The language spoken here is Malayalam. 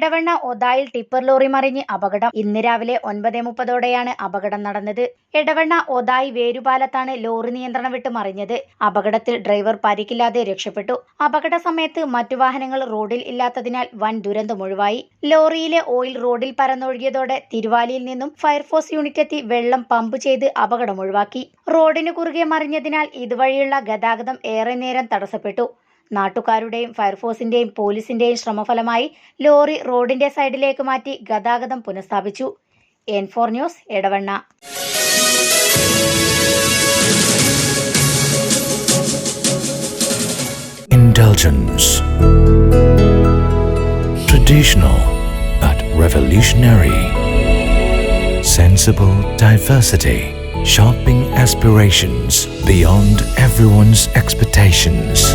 Edavanna ഒതായിൽ ടിപ്പർ ലോറി മറിഞ്ഞ് അപകടം ഇന്ന് രാവിലെ ഒൻപത് മുപ്പതോടെയാണ് അപകടം നടന്നത്. എടവണ്ണ ഒതായി വേരുപാലത്താണ് ലോറി നിയന്ത്രണം വിട്ട് മറിഞ്ഞത്. അപകടത്തിൽ ഡ്രൈവർ പരിക്കില്ലാതെ രക്ഷപ്പെട്ടു. അപകട സമയത്ത് മറ്റു വാഹനങ്ങൾ റോഡിൽ ഇല്ലാത്തതിനാൽ വൻ ദുരന്തമൊഴിവായി ലോറിയിലെ ഓയിൽ റോഡിൽ പരന്നൊഴുകിയതോടെ തിരുവാലിയിൽ നിന്നും ഫയർഫോഴ്സ് യൂണിറ്റ് എത്തി വെള്ളം പമ്പ് ചെയ്ത് അപകടം ഒഴിവാക്കി. റോഡിന് കുറുകെ മറിഞ്ഞതിനാൽ ഇതുവഴിയുള്ള ഗതാഗതം ഏറെ നേരം തടസ്സപ്പെട്ടു. നാട്ടുകാരുടെയും ഫയർഫോഴ്സിന്റെയും പോലീസിന്റെയും ശ്രമഫലമായി ലോറി റോഡിന്റെ സൈഡിലേക്ക് മാറ്റി ഗതാഗതം പുനഃസ്ഥാപിച്ചു N four news Edavanna Indulgence. Traditional but revolutionary. Sensible diversity. Shopping aspirations beyond everyone's expectations.